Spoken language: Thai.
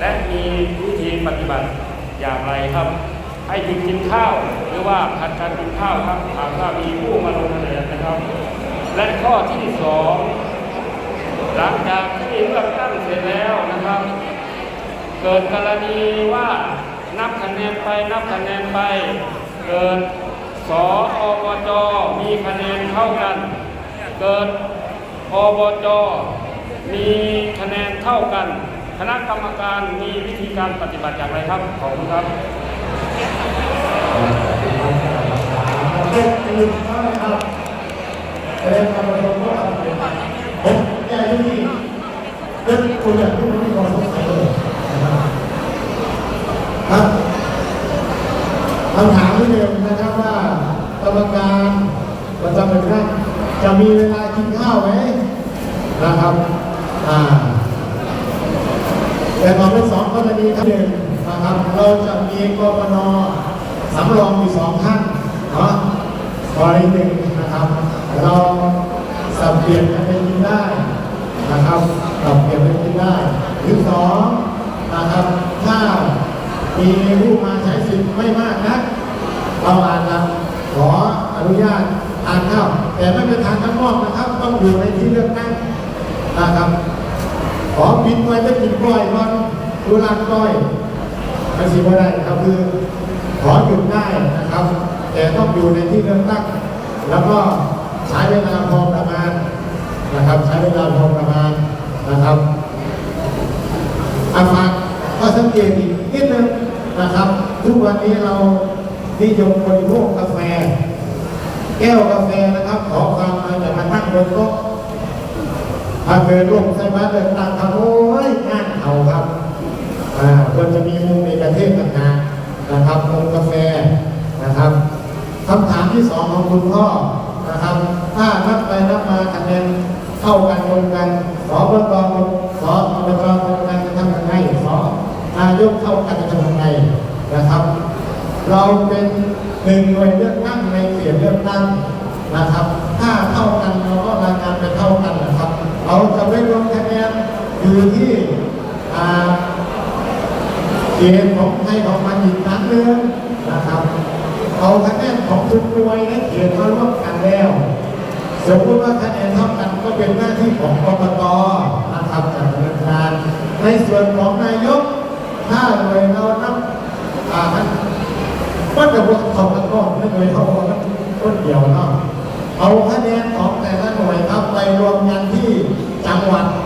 และมีวิธีปฏิบัติอย่างไรครับ ให้หยุดกินข้าว หรือว่าผัดการกินข้าวครับหากว่ามีผู้มาลงคะแนนนะครับ และข้อที่สองหลังจากที่เลือกตั้งเสร็จแล้วนะครับ เกิดกรณีว่านับคะแนนไปนับคะแนนไป เกิดสออบจมีคะแนนเท่ากัน เกิดอบจมีคะแนนเท่ากัน คณะกรรมการมีวิธีการปฏิบัติอย่างไรครับ ขอบคุณครับเด็กตื่นมาครับแสดงความประสงค์ว่าผมแก้ที่เรื่องตัวอย่างที่มันไม่พอสงสัยเลยนะครับครับคำถามที่หนึ่งนะครับว่ากรรมการประจำเป็นนั่งจะมีเวลากินข้าวไหมนะครับ อ่า แต่ต่อไปสองกรณีครับหนึ่งนะครับ เราจะมีกปนสำรองอยู่สองท่านเนาะกรณีหนึ่งนะครับ เราสับเปลี่ยนกันเป็นกินได้นะครับสับเปลี่ยนเป็นกินได้ หรือสองนะครับ ถ้ามีผู้มาใช้สิทธิ์ไม่มากนะเราอาจจะขออนุญาตทานข้าวแต่ไม่เป็นทานข้างนอกนะครับ ต้องอยู่ในที่เลือกตั้งนะครับ ขอปิดไว้จะกินกล้อยก่อนดูร้านกล้อยไม่สิว่ได้ครับคือ ขอหยุดได้นะครับ แต่ต้องอยู่ในที่เลือกตั้งแล้วก็ใช้เวลาพอประมาณนะครับ ใช้เวลาพอประมาณนะครับอาฝากก็สังเกตอีกนิดนึงนะครับ ทุกวันนี้เรานิยมบริโภคกาแฟ แก้วกาแฟนะครับ ขอความมาจากมาตั้งบนโต๊ะ ถ้าเกิดลงใส่บ้าเดินตามครับโอ้ยงานเขาครับอ่าควรจะมีมุมในประเทศต่างหากนะครับมุมกาแฟนะครับคำถามที่สองของคุณพ่อนะครับ ถ้านับไปนับมาคะแนนเท่ากันตรงกันสอบตสอบตตรงกันจะทำยังไงสอบนายกเท่ากันจะทำยังไงนะครับ เราเป็นหนึ่งหน่วยเลือกตั้งในเขตเลือกตั้งนะครับ ถ้าเท่ากันเราก็รายงานไปเท่า เราจะไม่ลงคะแนนอยู่ที่อ่าเขตของใครของมันอีกครั้งหนึ่งนะครับเอาคะแนนของทุกหน่วยในเขตมาร่วมกันแล้วสมมติว่าคะแนนเท่ากันก็เป็นหน้าที่ของกกตนะครับจัดดำเนินการในส่วนของนายกถ้าหน่วยเรานับอ่ามันมันจะบวกเขากันก็ไม่หน่วยเท่ากันต้นเดียวเนาะเอาคะแนนของแต่ละหน่วยครับไปรวมกันที่ จั